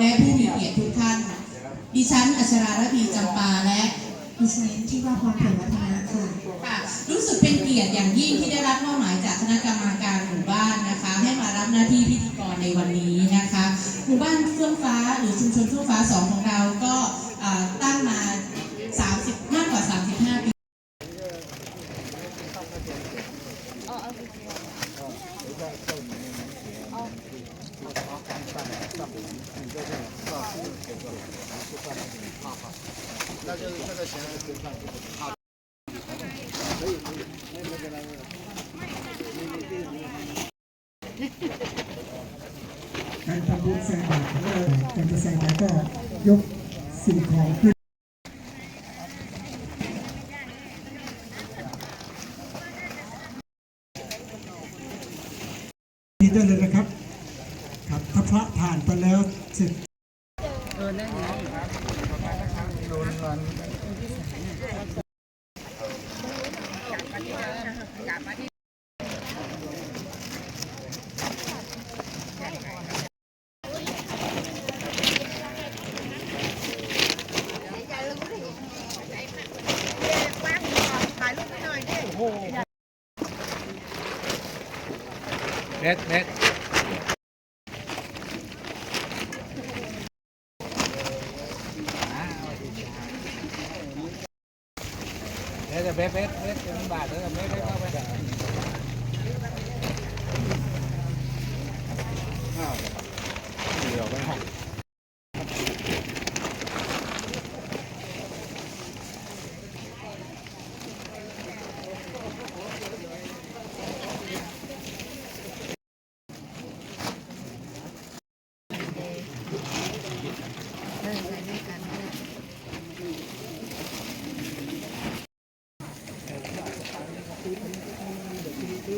และผู้มีเกียรติทุกท่าน ดิฉันอัชราระพีจำปาและดิฉันที่ว่าพรเผ่วัฒนะค่ะค่ะ รู้สึกเป็นเกียรติอย่างยิ่งที่ได้รับมอบหมายจากคณะกรรมการหมู่บ้านนะคะ ให้มารับหน้าที่พิธีกรในวันนี้นะคะ หมู่บ้านเฟื่องฟ้าหรือชุมชนเฟื่องฟ้าสองของเราก็อ่าตั้งมา 30 มากกว่า 35 ปี การทำบุญใส่บาตรของเราการจะใส่บาตรก็ยกสิ่งของขึ้นนี่ได้เลยนะครับ ครับถ้าพระผ่านไปแล้วเสร็จ เน็ตเน็ตเดี๋ยวจะเบสเบสเบสเป็นบาทเดี๋ยวจะเบสเบสเข้าไปอ้าวเดี๋ยวไปห้อง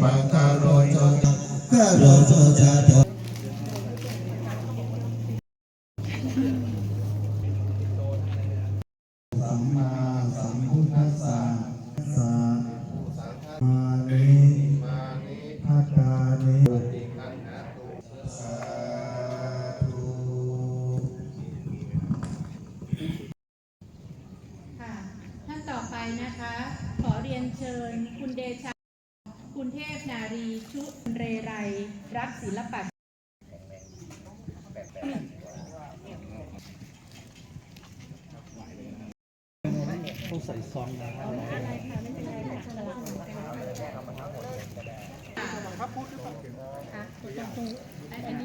เรีชุเรไรรักศิลปะ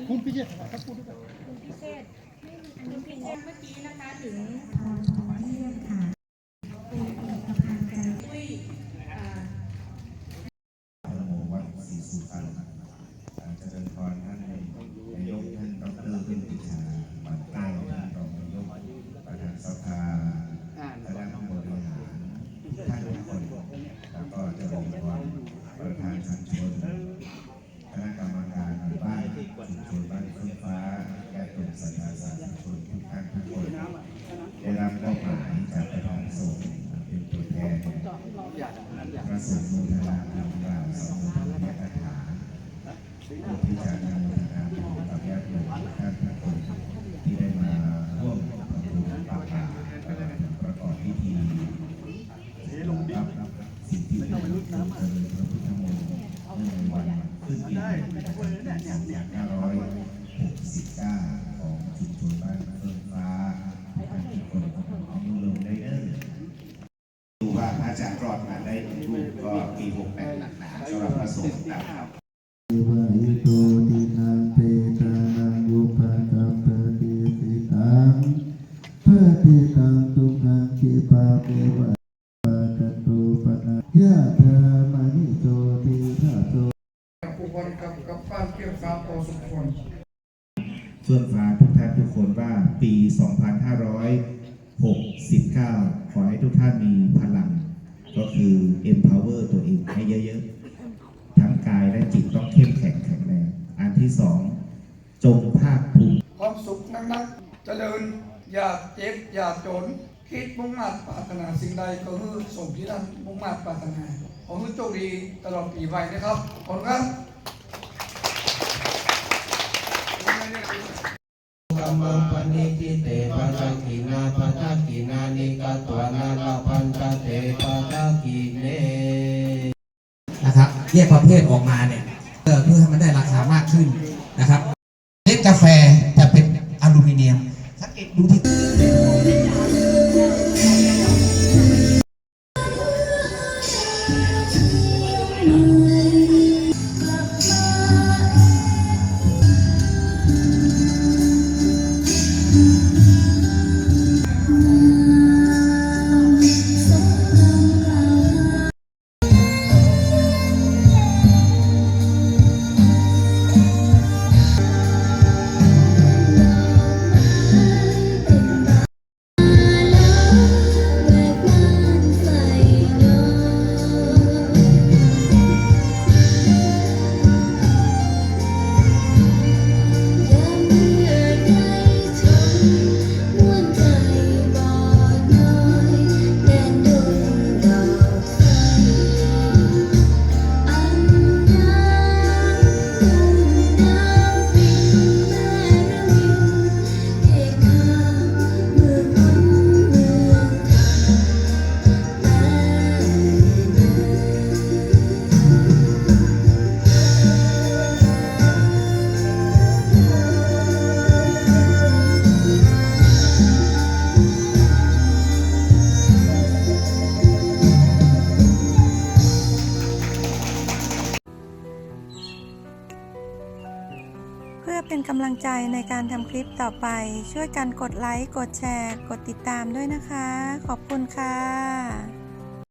คุณพิเชษครับคุณพิเชษคุณพิเชษเมื่อกี้นะคะถึง พรของเยี่ยมค่ะเป็นเอกพันธ์กัน อุ้ยอ่า พระโมวัดศรีสุพรรณอาจารย์พรท่านนายกท่านดรขึ้นปิชาบัตรแก้วท่านรองนายกประธานสภาคณะผู้บริหารท่านทุกคนแล้วก็เจะมีความประธานชุมชนคณะกรรมการหมู่บ้านชุมชนบ้านฟื้นฟ้าและกลุ่มสัญญาสาธุชนทุกท่านทุกคน ได้รับมอบหมายจากประธานสงฆ์เป็นตัวแทนพ ระสงฆ์โมทนาธรรมกล่าวสองพระคาถาที่จะนำโมทนาบุญกับญาติโยมทุกท่านทุกคนที่ได้มาร่วมทำบุญปาป่าประกอบพิธีรับสิ่งที่เป็นมงคลเจริญพระพุทธมนต์เนื่องในวันขึ้นปีใหม่ประจำปี2569ของชุมชนบ้านเฟื่องฟ้าท่านทุกคนเอามือลงได้เด้อ ดูว่าพระอาจารย์รอดมาได้ถู กก็ปี68หนักหนาสำหรับพระสงฆ์นะครับวะอิโตตินังเปตานังอุปกัปปติสิตังปฏิตังตุมังคิปะเมวะปะตตุปะนะธามานิโตติฆาโตผูกพันกับกับบ้าเกี่ยวฟ้าพอสมควรเฟื่องฟ้าทุกท่านทุกคนว่าปี 2569 ขอให้ทุกท่านมีพลัง ก็คือ empower ตัวเองให้เยอะๆ ทั้งกายและจิตต้องเข้มแข็งแข็งแรง อันที่สองจงภาคภูมิความสุขนักๆเจริญอย่าเจ็บอย่าจน คิดมุ่งมั่นปรารถนาสิ่งใดก็คือสมที่ท่านมุ่งมั่นปรารถนาขอให้โชคดีตลอดปีไปนะครับขอบคุณครับกัมมังปณิทิเตปัจกินาปัจกินานิกาตัวนา แยกประเภทออกมาเนี่ยเพื่อให้มันได้ราคามากขึ้นนะครับเล็ดกาแฟจะเป็นอลูมิเนียมสังเกตดูที่ เป็นกำลังใจในการทำคลิปต่อไป ช่วยกันกดไลค์ กดแชร์ กดติดตามด้วยนะคะ ขอบคุณค่ะ